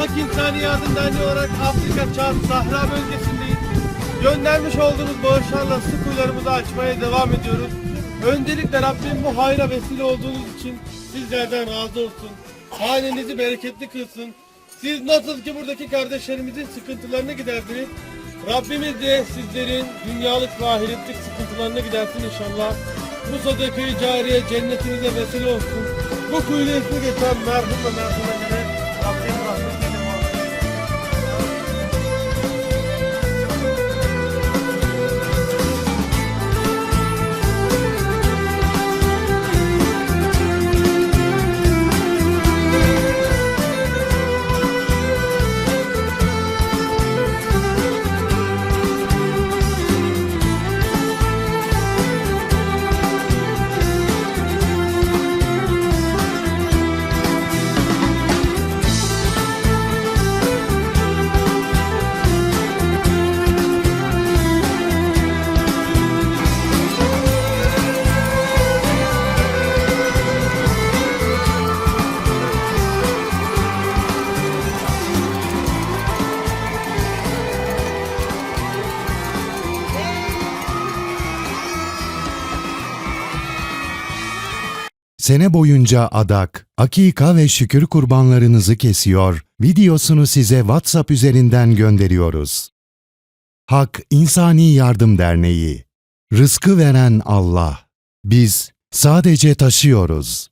Hak İnsani Yardım Derneği olarak Afrika Çat Sahra bölgesindeyiz. Göndermiş olduğunuz bağışlarla su kuyularımızı açmaya devam ediyoruz. Öncelikle Rabbim bu hayra vesile olduğunuz için sizlerden razı olsun. Hanenizi bereketli kılsın. Siz nasıl ki buradaki kardeşlerimizin sıkıntılarını giderdiniz. Rabbimiz de sizlerin dünyalık ve ahiretlik sıkıntılarını gidersin inşallah. Bu sadakayı cariye cennetinize vesile olsun. Bu kuyuyla ismi geçen merhum ve merhumelere Rabbim rahmetiyle Sene boyunca adak, akika ve şükür kurbanlarınızı kesiyor, videosunu size WhatsApp üzerinden gönderiyoruz. Hak İnsani Yardım Derneği Rızkı veren Allah. Biz sadece taşıyoruz.